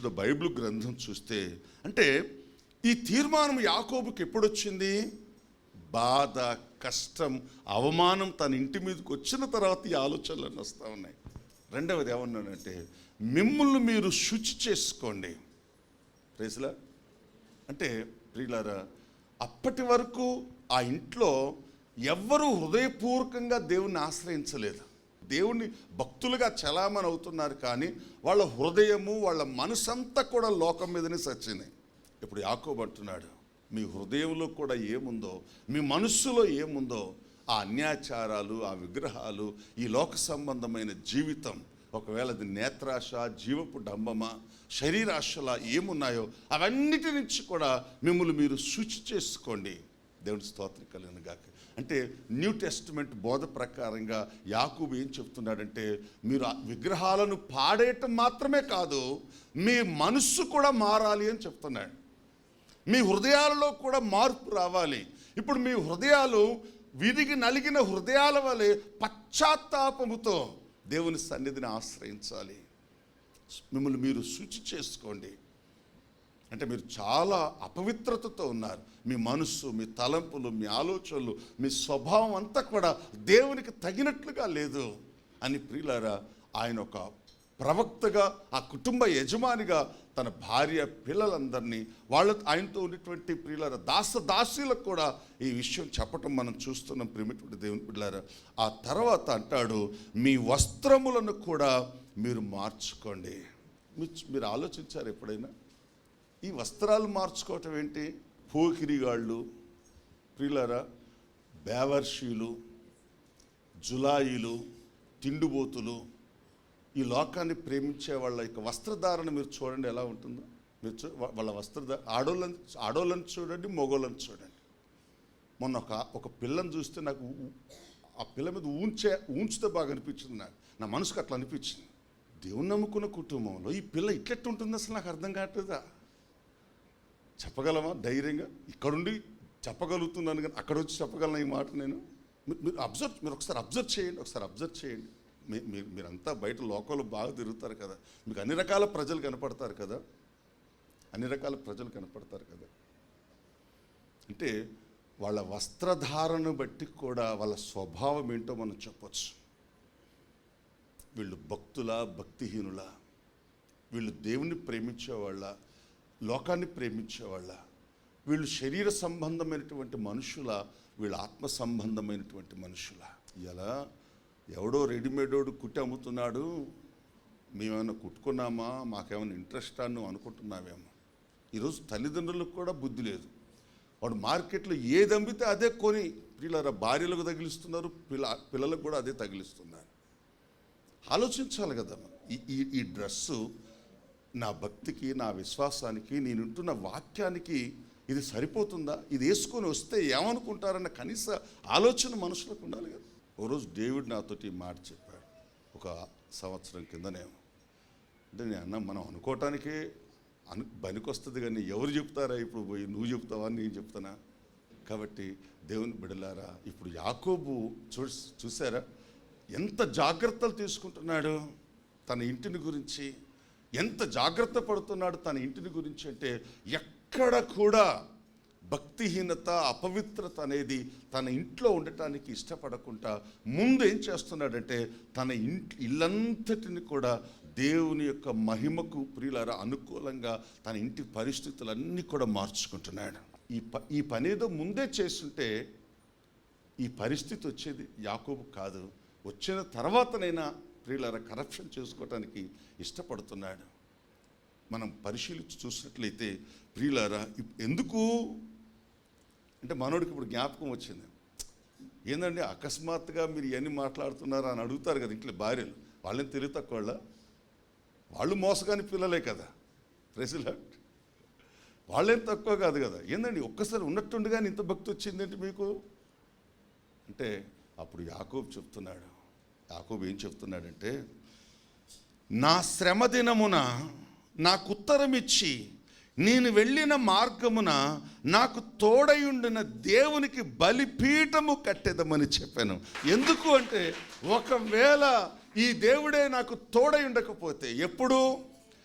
పరిశుద్ధ బైబిల్ గ్రంథం చూస్తే అంటే ఈ తీర్మానం యాకోబుకి ఎప్పుడొచ్చింది? బాధ కష్టం అవమానం తన ఇంటి మీదకి వచ్చిన తర్వాత ఈ ఆలోచనలు వస్తూ ఉన్నాయి. రెండవది ఏమన్నానంటే మిమ్మల్ని మీరు శుచి చేసుకోండి. ప్రేసులా? అంటే ప్రియులారా అప్పటి వరకు ఆ ఇంట్లో ఎవ్వరూ హృదయపూర్వకంగా దేవుణ్ణి ఆశ్రయించలేదు. దేవుణ్ణి భక్తులుగా చలామణి అవుతున్నారు కానీ వాళ్ళ హృదయము వాళ్ళ మనసంతా కూడా లోకం మీదనే సచ్చింది ఇప్పుడు యాకోబు అంటున్నాడు మీ హృదయంలో కూడా ఏముందో మీ మనస్సులో ఏముందో ఆ అన్యాచారాలు ఆ విగ్రహాలు ఈ లోక సంబంధమైన జీవితం ఒకవేళ అది నేత్రాశ జీవపు డంబమా శరీరాశలా ఏమున్నాయో అవన్నిటి నుంచి కూడా మిమ్మల్ని మీరు శుచి చేసుకోండి. దేవుని స్తోత్రం కలిగిన గాక. అంటే న్యూ టెస్టిమెంట్ బోధ ప్రకారంగా యాకూబు ఏం చెప్తున్నాడంటే మీరు విగ్రహాలను పాడేయటం మాత్రమే కాదు మీ మనస్సు కూడా మారాలి అని చెప్తున్నాడు. మీ హృదయాలలో కూడా మార్పు రావాలి. ఇప్పుడు మీ హృదయాలు విరిగి నలిగిన హృదయాల వలె పశ్చాత్తాపముతో దేవుని సన్నిధిని ఆశ్రయించాలి. మిమ్మల్ని మీరు శుచి చేసుకోండి. అంటే మీరు చాలా అపవిత్రతతో ఉన్నారు. మీ మనస్సు మీ తలంపులు మీ ఆలోచనలు మీ స్వభావం అంతా కూడా దేవునికి తగినట్లుగా లేదు అని ప్రియులారా ఆయన ఒక ప్రవక్తగా ఆ కుటుంబ యజమానిగా తన భార్య పిల్లలందరినీ వాళ్ళ ఆయనతో ఉన్నటువంటి ప్రియులార దాస దాసీలకు కూడా ఈ విషయం చెప్పటం మనం చూస్తున్నాం ప్రిమిటువంటి దేవుని పిల్లారా ఆ తర్వాత అంటాడు మీ వస్త్రములను కూడా మీరు మార్చుకోండి. మీరు ఆలోచించారు ఎప్పుడైనా? ఈ వస్త్రాలు మార్చుకోవటం ఏంటి? పోకిరిగాళ్ళు ప్రిలరా బేవర్షీలు జులాయిలు తిండిబోతులు ఈ లోకాన్ని ప్రేమించే వాళ్ళ యొక్క వస్త్రధారణ మీరు చూడండి ఎలా ఉంటుందో. మీరు చూ వాళ్ళ వస్త్రధ ఆడోళ్ళని ఆడోళ్ళని చూడండి మగోళ్ళని చూడండి. మొన్న ఒక ఒక పిల్లని చూస్తే నాకు ఆ పిల్ల మీద ఊంచే ఊంచితే బాగా అనిపించింది నాకు. నా మనసుకు అట్లా అనిపించింది. దేవుని నమ్ముకున్న కుటుంబంలో ఈ పిల్ల ఇట్లెట్టు ఉంటుంది అసలు నాకు అర్థం కావట్లేదా? చెప్పగలమా ధైర్యంగా? ఇక్కడుండి చెప్పగలుగుతున్నాను కానీ అక్కడ వచ్చి చెప్పగలను ఈ మాట నేను? మీరు అబ్జర్వ్ మీరు ఒకసారి అబ్జర్వ్ చేయండి ఒకసారి అబ్జర్వ్ చేయండి. మీ- మీరు మీరంతా బయట లోకంలో బాగా తిరుగుతారు కదా. మీకు అన్ని రకాల ప్రజలు కనపడతారు కదా. అన్ని రకాల ప్రజలు కనపడతారు కదా. అంటే వాళ్ళ వస్త్రధారణను బట్టి కూడా వాళ్ళ స్వభావం ఏంటో మనం చెప్పొచ్చు. వీళ్ళు భక్తుల భక్తిహీనుల? వీళ్ళు దేవుణ్ణి ప్రేమించేవాళ్ళ? లోకాన్ని ప్రేమించేవాళ్ళ వీళ్ళు శరీర సంబంధమైనటువంటి మనుషుల వీళ్ళు ఆత్మ సంబంధమైనటువంటి మనుషుల. ఇలా ఎవడో రెడీమేడోడు కుట్టి అమ్ముతున్నాడు మేమేమైనా కుట్టుకున్నామా మాకేమైనా ఇంట్రెస్ట్ నువ్వు అనుకుంటున్నావేమో. ఈరోజు తల్లిదండ్రులకు కూడా బుద్ధి లేదు. వాడు మార్కెట్లో ఏది అమ్మితే అదే కొని పిల్లల భార్యలకు తగిలిస్తున్నారు పిల్ల పిల్లలకు కూడా అదే తగిలిస్తున్నారు. ఆలోచించాలి కదా ఈ ఈ డ్రెస్సు నా భక్తికి నా విశ్వాసానికి నేనుంటున్న వాక్యానికి ఇది సరిపోతుందా? ఇది వేసుకొని వస్తే ఏమనుకుంటారన్న కనీస ఆలోచన మనుషులకు ఉండాలి కదా. ఒకరోజు డేవిడ్ నాతోటి మాట చెప్పాడు. ఒక సంవత్సరం కిందనేమో అంటే నేను అన్న మనం అనుకోవటానికే అను పనికొస్తుంది కానీ ఎవరు చెప్తారా? ఇప్పుడు పోయి నువ్వు చెప్తావా? నేను చెప్తానా? కాబట్టి దేవుని బిడలారా ఇప్పుడు యాకోబు చూ చూసారా? ఎంత జాగ్రత్తలు తీసుకుంటున్నాడు తన ఇంటిని గురించి. ఎంత జాగ్రత్త పడుతున్నాడు తన ఇంటిని గురించి అంటే ఎక్కడ కూడా భక్తిహీనత అపవిత్రత అనేది తన ఇంట్లో ఉండటానికి ఇష్టపడకుండా ముందు ఏం చేస్తున్నాడంటే తన ఇంటి ఇల్లంతటిని కూడా దేవుని యొక్క మహిమకు ప్రియులారా అనుకూలంగా తన ఇంటి పరిస్థితులన్నీ కూడా మార్చుకుంటున్నాడు. ఈ ప ఈ పనేదో ముందే చేస్తుంటే ఈ పరిస్థితి వచ్చేది యాకోబు కాదు. వచ్చిన తర్వాతనైనా ప్రియులారా కరప్షన్ చేసుకోవటానికి ఇష్టపడుతున్నాడు. మనం పరిశీలించి చూసినట్లయితే ప్రియులారా ఎందుకు? అంటే మనోడికి ఇప్పుడు జ్ఞాపకం వచ్చింది. ఏందండి అకస్మాత్తుగా మీరు ఇవన్నీ మాట్లాడుతున్నారా అని అడుగుతారు కదా ఇంట్లో భార్యలు. వాళ్ళని తెలివి తక్కువ వాళ్ళు మోసగాని పిల్లలే కదా. ప్రజల వాళ్ళేం తక్కువ కాదు కదా. ఏందండి ఒక్కసారి ఉన్నట్టుండగానే ఇంత భక్తి వచ్చిందేంటి మీకు? అంటే అప్పుడు యాకోబు చెప్తున్నాడు యాకోబు ఏం చెప్తున్నాడంటే నా శ్రమ దినమున నాకు ఉత్తరం ఇచ్చి నేను వెళ్ళిన మార్గమున నాకు తోడయుండిన దేవునికి బలిపీఠము కట్టేదమని చెప్పాను. ఎందుకు అంటే ఒకవేళ ఈ దేవుడే నాకు తోడై ఉండకపోతే ఎప్పుడు?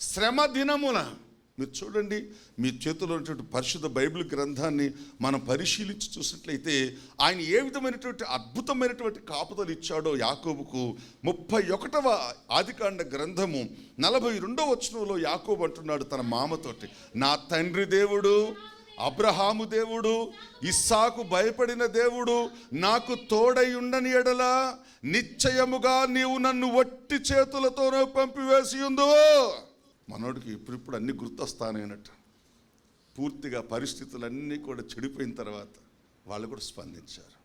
శ్రమ దినమున. మీరు చూడండి మీ చేతిలో ఉన్నటువంటి పరిశుద్ధ బైబిల్ గ్రంథాన్ని మనం పరిశీలించి చూసినట్లయితే ఆయన ఏ విధమైనటువంటి అద్భుతమైనటువంటి కాపుదలు ఇచ్చాడో యాకోబుకు ముప్పై ఒకటవ ఆదికాండ గ్రంథము నలభై రెండవ వచనంలో యాకోబు అంటున్నాడు తన మామతోటి. నా తండ్రి దేవుడు అబ్రహాము దేవుడు ఇస్సాకు భయపడిన దేవుడు నాకు తోడై ఉండని ఎడల నిశ్చయముగా నీవు నన్ను వట్టి చేతులతోనే పంపివేసి ఉందో మనోడికి ఇప్పుడిప్పుడు అన్ని గుర్తొస్తానన్నట్టు పూర్తిగా పరిస్థితులన్నీ కూడా చెడిపోయిన తర్వాత వాళ్ళు కూడా స్పందించారు.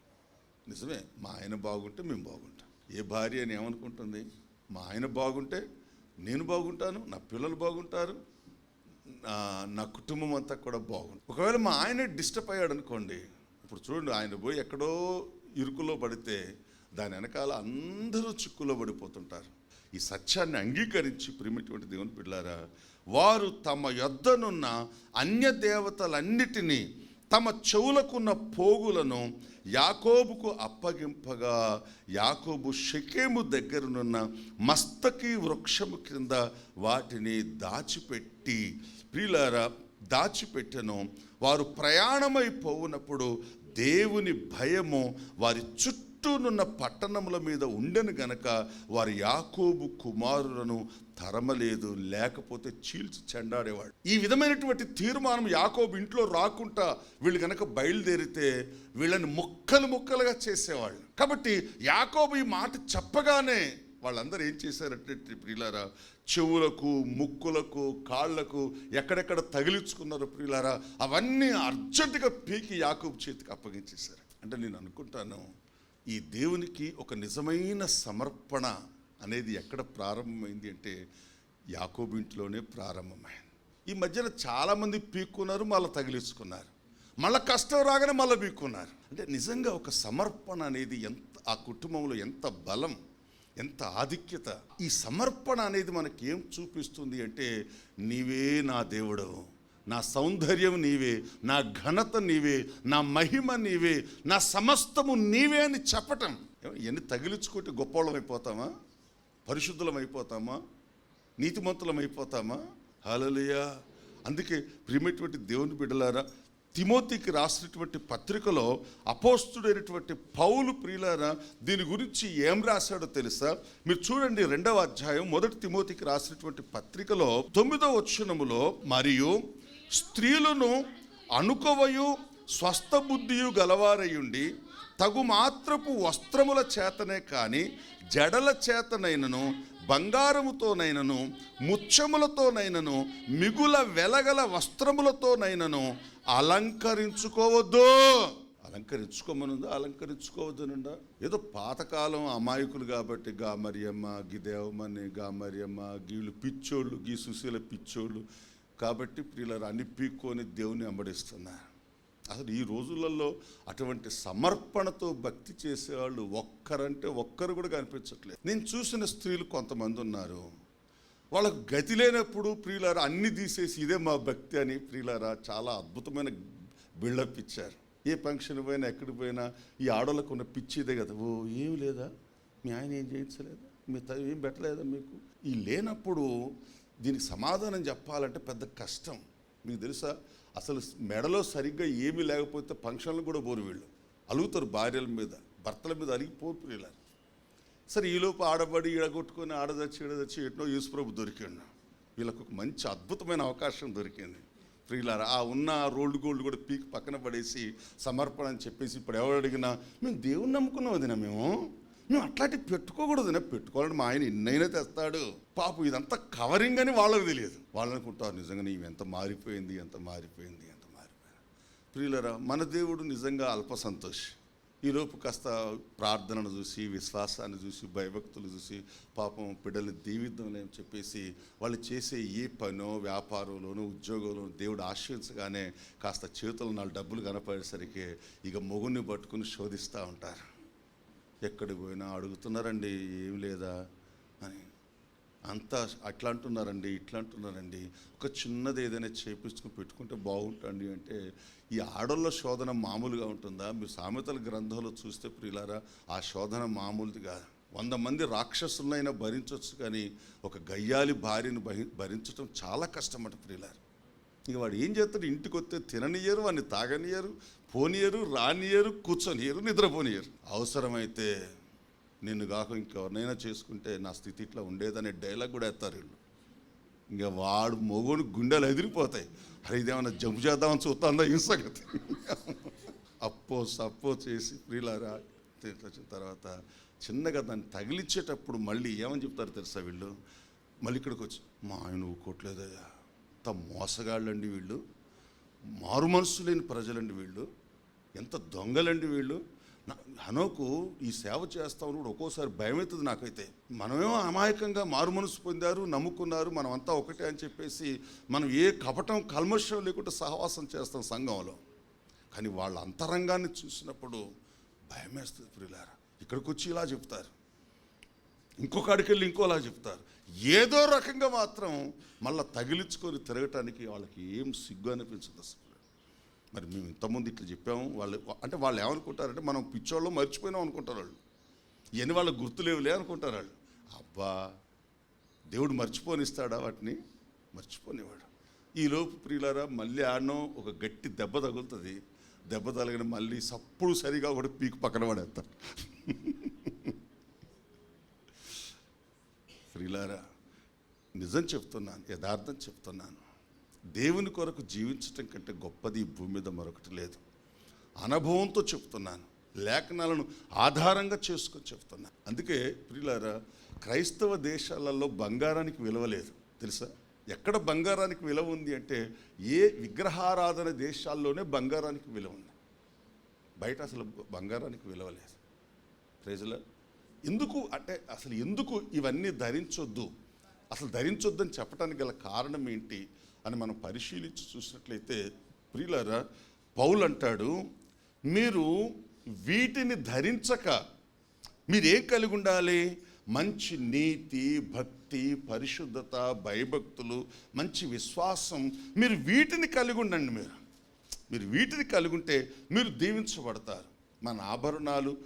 నిజమే మా ఆయన బాగుంటే మేము బాగుంటాం. ఏ భార్య అని ఏమనుకుంటుంది? మా ఆయన బాగుంటే నేను బాగుంటాను నా పిల్లలు బాగుంటారు నా నా కుటుంబం అంతా కూడా బాగుంది ఒకవేళ మా ఆయన డిస్టర్బ్ అయ్యాడు అనుకోండి ఇప్పుడు చూడండి ఆయన పోయి ఎక్కడో ఇరుకులో పడితే దాని వెనకాల అందరూ చిక్కులో పడిపోతుంటారు. ఈ సత్యాన్ని అంగీకరించి ప్రేమటువంటి దేవుని పిల్లారా వారు తమ యొద్దనున్న అన్య దేవతలన్నిటినీ తమ చెవులకున్న పోగులను యాకోబుకు అప్పగింపగా యాకోబు షకేము దగ్గరనున్న మస్తకి వృక్షము కింద వాటిని దాచిపెట్టి ప్రియులారా దాచిపెట్టెను. వారు ప్రయాణమైపోవునప్పుడు దేవుని భయము వారి చుట్టూ చుట్టూనున్న పట్టణముల మీద ఉండెను గనక వారి యాకోబు కుమారులను తరమలేదు లేకపోతే చీల్చి చెండాడేవాడు. ఈ విధమైనటువంటి తీర్మానం యాకోబు ఇంట్లో రాకుండా వీళ్ళు గనక బయలుదేరితే వీళ్ళని ముక్కలు ముక్కలుగా చేసేవాళ్ళు. కాబట్టి యాకోబు ఈ మాట చెప్పగానే వాళ్ళందరూ ఏం చేశారంటే ప్రియులారా చెవులకు ముక్కులకు కాళ్ళకు ఎక్కడెక్కడ తగిలించుకున్నారు ప్రియులారా అవన్నీ అర్జెంటుగా పీకి యాకూబ్ చేతికి అప్పగించేశారు. అంటే నేను అనుకుంటాను ఈ దేవునికి ఒక నిజమైన సమర్పణ అనేది ఎక్కడ ప్రారంభమైంది అంటే యాకోబింట్లోనే ప్రారంభమైంది. ఈ మధ్యన చాలామంది పీక్కున్నారు మళ్ళీ తగిలించుకున్నారు. మళ్ళీ కష్టం రాగానే మళ్ళీ పీక్కున్నారు. అంటే నిజంగా ఒక సమర్పణ అనేది ఎంత ఆ కుటుంబంలో ఎంత బలం ఎంత ఆధిక్యత ఈ సమర్పణ అనేది మనకేం చూపిస్తుంది అంటే నీవే నా దేవుడవు నా సౌందర్యం నీవే నా ఘనత నీవే నా మహిమ నీవే నా సమస్తము నీవే అని చెప్పటం. ఎన్ని తగిలించుకుంటే గొప్పవాళ్ళం అయిపోతామా? పరిశుద్ధులం అయిపోతామా? నీతిమంతులం అయిపోతామా? హలలియా అందుకే ప్రియమైనటువంటి దేవుని బిడ్డలారా తిమోతికి రాసినటువంటి పత్రికలో అపోస్తుడైనటువంటి పౌలు ప్రియులారా దీని గురించి ఏం రాశాడో తెలుసా? మీరు చూడండి రెండవ అధ్యాయం మొదటి తిమోతికి రాసినటువంటి పత్రికలో తొమ్మిదవ వచ్చనములో మరియు స్త్రీలను అనుకోవయు స్వస్థ బుద్ధియు గలవారయుండి తగు మాత్రపు వస్త్రముల చేతనే కానీ జడల చేతనైనను బంగారముతోనైనను ముత్యములతోనైనను మిగుల వెలగల వస్త్రములతోనైనను అలంకరించుకోవద్దు. అలంకరించుకోమనుందా? అలంకరించుకోవద్దనుందా? ఏదో పాతకాలం అమాయకులు కాబట్టి గా మరియమ్మ గి దేవమని గా మరియమ్మ గీళ్ళు పిచ్చోళ్ళు గీ సుశీల పిచ్చోళ్ళు కాబట్టి ప్రియులారు అన్ని పీక్కొని దేవుని వెంబడిస్తున్నారు అసలు ఈ రోజులలో అటువంటి సమర్పణతో భక్తి చేసేవాళ్ళు ఒక్కరంటే ఒక్కరు కూడా కనిపించట్లేదు. నేను చూసిన స్త్రీలు కొంతమంది ఉన్నారు. వాళ్ళకు గతి లేనప్పుడు ప్రియులారా అన్ని తీసేసి ఇదే మా భక్తి అని ప్రియులారా చాలా అద్భుతమైన బిల్డప్ ఇచ్చారు. ఏ ఫంక్షన్ పోయినా ఎక్కడికి పోయినా ఈ ఆడోళ్ళకు ఉన్న పిచ్చిదే కదా. ఓ ఏం లేదా? మీ ఆయన ఏం చేయించలేదా? మీ త ఏం పెట్టలేదా మీకు? ఈ లేనప్పుడు దీనికి సమాధానం చెప్పాలంటే పెద్ద కష్టం. మీకు తెలుసా? అసలు మెడలో సరిగ్గా ఏమీ లేకపోతే ఫంక్షన్లు కూడా పోరు వీళ్ళు. అలుగుతారు భార్యల మీద భర్తల మీద అలిగిపోరు ప్రియులారు సరే ఈలోపు ఆడబడి ఈడగొట్టుకొని ఆడదచ్చి ఈడదచ్చి ఎట్నో యేసుప్రభు దొరికిండు వీళ్ళకు ఒక మంచి అద్భుతమైన అవకాశం దొరికింది. ప్రియులారా ఆ ఉన్న రోల్డ్ గోల్డ్ కూడా పీక్ పక్కన పడేసి సమర్పణ అని చెప్పేసి ఇప్పుడు ఎవరు అడిగినా మేము దేవుని నమ్ముకున్నాం వదినా మేము? మేము అట్లాంటివి పెట్టుకోకూడదు నేను పెట్టుకోవాలని మా ఆయన ఎన్నైనా తెస్తాడు. పాపం ఇదంతా కవరింగ్ అని వాళ్ళకి తెలియదు. వాళ్ళు అనుకుంటారు నిజంగా నీవు ఎంత మారిపోయింది ఎంత మారిపోయింది ఎంత మారిపోయింది. ప్రియులరా మన దేవుడు నిజంగా అల్ప సంతోష్. ఈలోపు కాస్త ప్రార్థనను చూసి విశ్వాసాన్ని చూసి భయభక్తులు చూసి పాపం బిడ్డల్ని దీవిద్దామని అని చెప్పేసి వాళ్ళు చేసే ఏ పనో వ్యాపారంలోనూ ఉద్యోగంలో దేవుడు ఆశ్రయించగానే కాస్త చేతులు నాలుగు డబ్బులు కనపడేసరికి ఇక మొగుడిని పట్టుకుని శోధిస్తూ ఉంటారు. ఎక్కడికి పోయినా అడుగుతున్నారండి ఏం లేదా అని. అంతా అట్లా అంటున్నారండి ఇట్లా అంటున్నారండి ఒక చిన్నది ఏదైనా చేపించుకుని పెట్టుకుంటే బాగుంటుంది అంటే ఈ ఆడోళ్ళ శోధన మామూలుగా ఉంటుందా? మీరు సామెతల గ్రంథంలో చూస్తే ప్రియులారా ఆ శోధన మామూలుది కాదు. వంద మంది రాక్షసులైనా భరించవచ్చు కానీ ఒక గయ్యాలి భార్యను భరి భరించడం చాలా కష్టమట ప్రియులారు. ఇక వాడు ఏం చేస్తాడు? ఇంటికి వస్తే తిననియరు వాడిని తాగనియరు పోనీయరు రానియరు కూర్చొనియరు నిద్రపోనియరు. అవసరమైతే నిన్ను కాక ఇంకెవరినైనా చేసుకుంటే నా స్థితి ఇట్లా ఉండేదనే డైలాగ్ కూడా ఎత్తారు వీళ్ళు. ఇంకా వాడు మొగుడు గుండెలు ఎదిరిపోతాయి. అరే ఇదేమన్నా జంపు చేద్దామని చూస్తుందా సంగతి? అప్పో సప్పో చేసి ప్రియులారా వచ్చిన తర్వాత చిన్నగా దాన్ని తగిలిచ్చేటప్పుడు మళ్ళీ ఏమని చెప్తారు తెలుసా వీళ్ళు? మళ్ళీ ఇక్కడికి వచ్చి మా ఆయన ఊకోట్లేదయ్యా అంత మోసగాళ్ళండి వీళ్ళు. మారు మనసు లేని ప్రజలండి వీళ్ళు. ఎంత దొంగలండి వీళ్ళు. హనోకు ఈ సేవ చేస్తామని కూడా ఒక్కోసారి భయం అవుతుంది నాకైతే. మనమేమో అమాయకంగా మారు మనసు పొందారు నమ్ముకున్నారు మనం అంతా ఒకటే అని చెప్పేసి మనం ఏ కపటం కల్మషం లేకుండా సహవాసం చేస్తాం సంఘంలో. కానీ వాళ్ళ అంతరంగాన్ని చూసినప్పుడు భయం వేస్తుంది ప్రియులారా. ఇక్కడికి వచ్చి ఇలా చెప్తారు. ఇంకొక అడికెళ్ళి ఇంకోలా చెప్తారు. ఏదో రకంగా మాత్రం మళ్ళీ తగిలించుకొని తిరగటానికి వాళ్ళకి ఏం సిగ్గు అనిపించదు అసలు. మరి మేము ఇంతకుముందు ఇట్లా చెప్పాము వాళ్ళు అంటే వాళ్ళు ఏమనుకుంటారంటే మనం పిచ్చోళ్ళు మర్చిపోయినాం అనుకుంటారు వాళ్ళు. ఇవన్నీ వాళ్ళకి గుర్తులేవులే అనుకుంటారు వాళ్ళు. అబ్బా దేవుడు మర్చిపోనిస్తాడా వాటిని? మర్చిపోనివాడు ఈలోపు ప్రియులారా మళ్ళీ ఆడడం ఒక గట్టి దెబ్బ తగులుతుంది. దెబ్బ తగిలిన మళ్ళీ సప్పుడు సరిగా ఒకటి పీకు పక్కన పడేస్తాడు ప్రియులారా నిజం చెప్తున్నాను యథార్థం చెప్తున్నాను. దేవుని కొరకు జీవించటం కంటే గొప్పది భూమి మీద మరొకటి లేదు. అనుభవంతో చెప్తున్నాను లేఖనాలను ఆధారంగా చేసుకొని చెప్తున్నాను. అందుకే ప్రియులారా క్రైస్తవ దేశాలలో బంగారానికి విలువ లేదు. తెలుసా? ఎక్కడ బంగారానికి విలువ ఉంది అంటే ఏ విగ్రహారాధన దేశాల్లోనే బంగారానికి విలువ ఉంది. బయట అసలు బంగారానికి విలువ లేదు. ప్రజల ఎందుకు అంటే అసలు ఎందుకు ఇవన్నీ ధరించొద్దు? అసలు ధరించొద్దని చెప్పడానికి గల కారణం ఏంటి? అని మనం పరిశీలించి చూసినట్లయితే ప్రియులారా పౌలు అంటాడు మీరు వీటిని ధరించక మీరేం కలిగి ఉండాలి మంచి నీతి భక్తి పరిశుద్ధత భయభక్తులు మంచి విశ్వాసం మీరు వీటిని కలిగి ఉండండి మీరు. మీరు వీటిని కలిగి ఉంటే మీరు దీవించబడతారు. మన ఆభరణాలు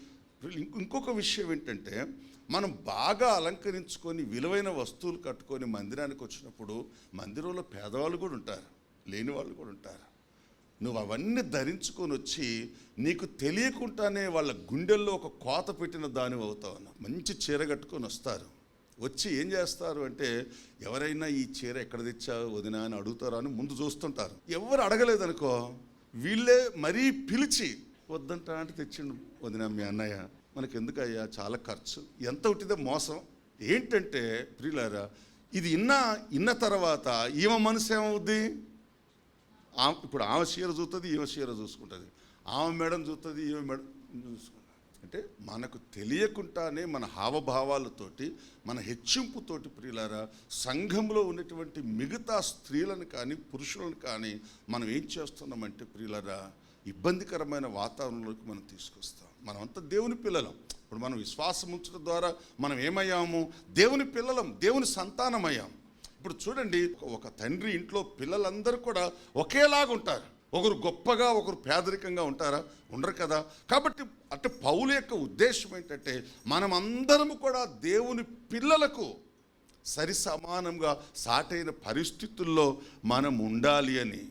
ఇంకొక విషయం ఏంటంటే మనం బాగా అలంకరించుకొని విలువైన వస్తువులు కట్టుకొని మందిరానికి వచ్చినప్పుడు మందిరంలో పేదవాళ్ళు కూడా ఉంటారు లేని వాళ్ళు కూడా ఉంటారు. నువ్వు అవన్నీ ధరించుకొని వచ్చి నీకు తెలియకుండానే వాళ్ళ గుండెల్లో ఒక కోత పెట్టిన దాని అవుతావు అన్న. మంచి చీర కట్టుకొని వస్తారు. వచ్చి ఏం చేస్తారు అంటే ఎవరైనా ఈ చీర ఎక్కడ తెచ్చావు వదినా అని అడుగుతారా అని ముందు చూస్తుంటారు. ఎవరు అడగలేదనుకో వీళ్ళే మరీ పిలిచి వద్దంట అంటే తెచ్చిండు వదినా మీ అన్నయ్య మనకి ఎందుకయ్యా చాలా ఖర్చు. ఎంత ఉంటుందో మోసం? ఏంటంటే ప్రియులారా ఇది ఇన్న ఇన్న తర్వాత ఈమె మనసు ఏమవుద్ది? ఆమె ఇప్పుడు ఆమె చీర చూస్తుంది ఈమె చీర చూసుకుంటుంది. ఆమె మేడం చూస్తుంది ఈమె మేడం చూసుకుంటుంది. అంటే మనకు తెలియకుండానే మన హావభావాలతోటి మన హెచ్చింపుతోటి ప్రియులారా సంఘంలో ఉన్నటువంటి మిగతా స్త్రీలను కానీ పురుషులను కానీ మనం ఏం చేస్తున్నామంటే ప్రియులారా ఇబ్బందికరమైన వాతావరణంలోకి మనం తీసుకొస్తాం. మనమంతా దేవుని పిల్లలం. ఇప్పుడు మనం విశ్వాసం ఉంచడం ద్వారా మనం ఏమయ్యాము? దేవుని పిల్లలం దేవుని సంతానమయ్యాం. ఇప్పుడు చూడండి ఒక తండ్రి ఇంట్లో పిల్లలందరూ కూడా ఒకేలాగా ఉంటారు. ఒకరు గొప్పగా ఒకరు పేదరికంగా ఉంటారా? ఉండరు కదా. కాబట్టి అంటే పౌలు యొక్క ఉద్దేశం ఏంటంటే మనం అందరము కూడా దేవుని పిల్లలకు సరి సమానంగా సాటైన పరిస్థితుల్లో మనం ఉండాలి అని.